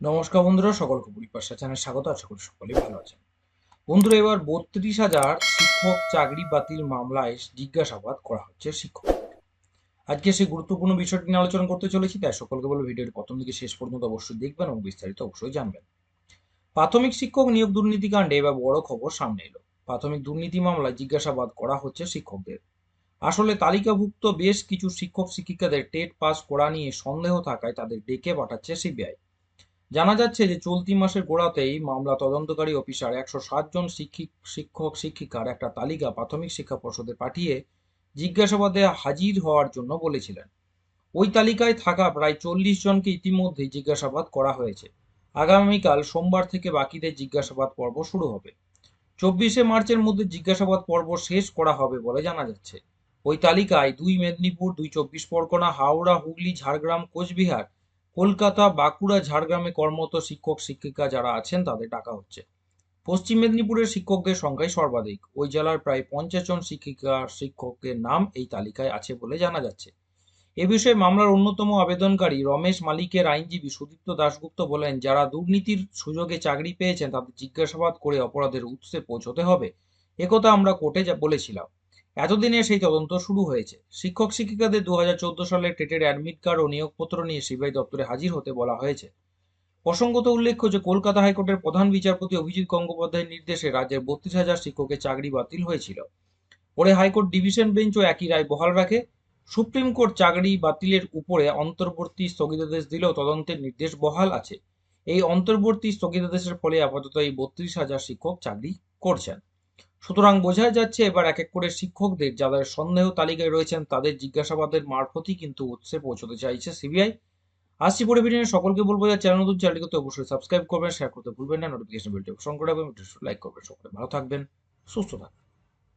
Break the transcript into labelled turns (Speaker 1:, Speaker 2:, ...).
Speaker 1: নমস্কার বন্ধুরা, সকলকে পরিপাশা চ্যানেল স্বাগত, আশা করি সকলেই ভালো আছেন। বন্ধুরা, এবার বত্রিশ হাজার শিক্ষক চাকরি বাতিল মামলায় জিজ্ঞাসাবাদ করা হচ্ছে শিক্ষক আজকে সেই গুরুত্বপূর্ণ বিষয়টি নিয়ে আলোচনা করতে চলেছি, তাই সকলকে বলব ভিডিওটি প্রথম থেকে শেষ পর্যন্ত অবশ্যই দেখবেন এবং বিস্তারিত অবশ্যই জানবেন। প্রাথমিক শিক্ষক নিয়োগ দুর্নীতিকাণ্ডে এবার বড় খবর সামনে এলো। প্রাথমিক দুর্নীতি মামলায় জিজ্ঞাসাবাদ করা হচ্ছে শিক্ষকদের। আসলে তালিকাভুক্ত বেশ কিছু শিক্ষক শিক্ষিকাদের টেট পাস করা নিয়ে সন্দেহ থাকায় তাদের ডেকে পাঠাচ্ছে সিবিআই। জানা যাচ্ছে যে চলতি মাসের গোড়াতেই মামলা তদন্তকারী অফিসার একশো জন শিক্ষিক, শিক্ষক, শিক্ষিকার একটা তালিকা প্রাথমিক শিক্ষা পর্ষদে পাঠিয়ে জিজ্ঞাসাবাদে হাজির হওয়ার জন্য বলেছিলেন। ওই তালিকায় থাকা প্রায় চল্লিশ জনকে ইতিমধ্যেই জিজ্ঞাসাবাদ করা হয়েছে। আগামীকাল সোমবার থেকে বাকিদের জিজ্ঞাসাবাদ পর্ব শুরু হবে। চব্বিশে মার্চের মধ্যে জিজ্ঞাসাবাদ পর্ব শেষ করা হবে বলে জানা যাচ্ছে। ওই তালিকায় দুই মেদিনীপুর, দুই চব্বিশ পরগনা, হাওড়া, হুগলি, ঝাড়গ্রাম, কোচবিহার কলকাতা, বাঁকুড়া, ঝাড়গ্রামে কর্মরত শিক্ষক, শিক্ষিকা যারা আছেন, তাদের ডাকা হচ্ছে। পশ্চিম মেদিনীপুরের শিক্ষকদের সংখ্যাই সর্বাধিক। ওই জেলার প্রায় পঞ্চাশ জন শিক্ষিকা শিক্ষকের নাম এই তালিকায় আছে বলে জানা যাচ্ছে। এ বিষয়ে মামলার অন্যতম আবেদনকারী রমেশ মালিকের আইনজীবী সুদীপ্ত দাশগুপ্ত বলেন, যারা দুর্নীতির সুযোগে চাকরি পেয়েছেন, তাদের জিজ্ঞাসাবাদ করে অপরাধের উৎসে পৌঁছতে হবে। একথা আমরা কোর্টে যা বলেছিলাম। এতদিনে সেই তদন্ত শুরু হয়েছে। শিক্ষক শিক্ষিকাদের দু সালের টেটের অ্যাডমিট কার্ড ও নিয়োগপত্র নিয়ে সিবিআই দপ্তরে হাজির হতে বলা হয়েছে। প্রসঙ্গত উল্লেখ্য যে, কলকাতা হাইকোর্টের প্রধান বিচারপতি অভিজিৎ গঙ্গোপাধ্যায়ের নির্দেশে রাজ্যের বত্রিশ হাজার শিক্ষকের চাকরি বাতিল হয়েছিল। পরে হাইকোর্ট ডিভিশন বেঞ্চও একই রায় বহাল রাখে। সুপ্রিম কোর্ট চাকরি বাতিলের উপরে অন্তর্বর্তী স্থগিতাদেশ দিলেও তদন্তের নির্দেশ বহাল আছে। এই অন্তর্বর্তী স্থগিতাদেশের ফলে আপাতত এই বত্রিশ হাজার শিক্ষক চাকরি করছেন। সুতরাং বোঝাই যাচ্ছে এবার এক এক করে শিক্ষকদের যাদের সন্দেহ তালিকায় রয়েছেন, তাদের জিজ্ঞাসাবাদের মারফতই কিন্তু উৎসে পৌঁছতে চাইছে সিবিআই। আসছি পরে ভিডিও সকলকে বলব যে চ্যানেল নতুন চ্যানেলটিকে অবশ্যই সাবস্ক্রাইব করবেন শেয়ার করতে ভুলবেন না নোটিফিকেশন বেলটি অপশন করে রাখবেন লাইক করবেন, সকলে ভালো থাকবেন, সুস্থ থাকবেন।